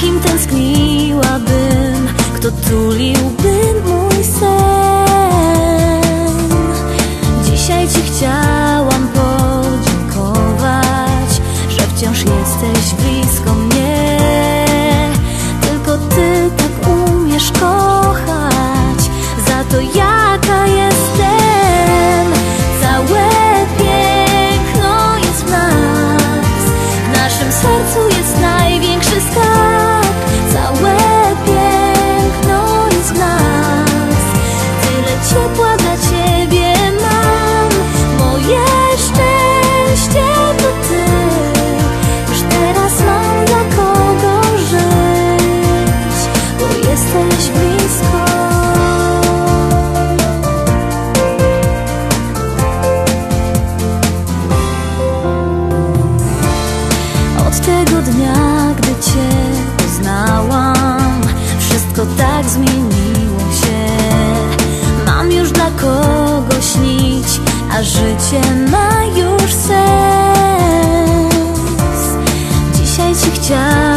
kim tęskniłabym, kto tuliłby mój sen. Dzisiaj ci chciałam podziękować, że wciąż jesteś blisko. tak zmieniło się. Mam już dla kogo śnić, a życie ma już sens. Dzisiaj ci chciałam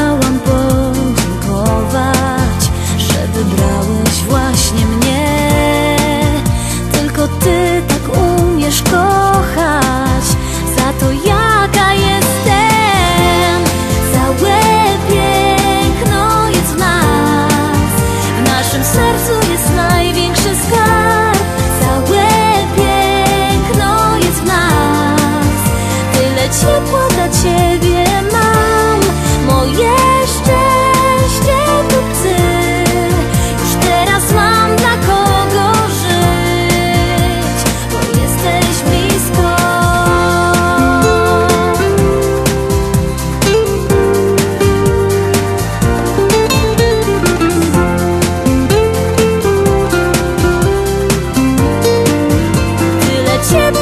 ships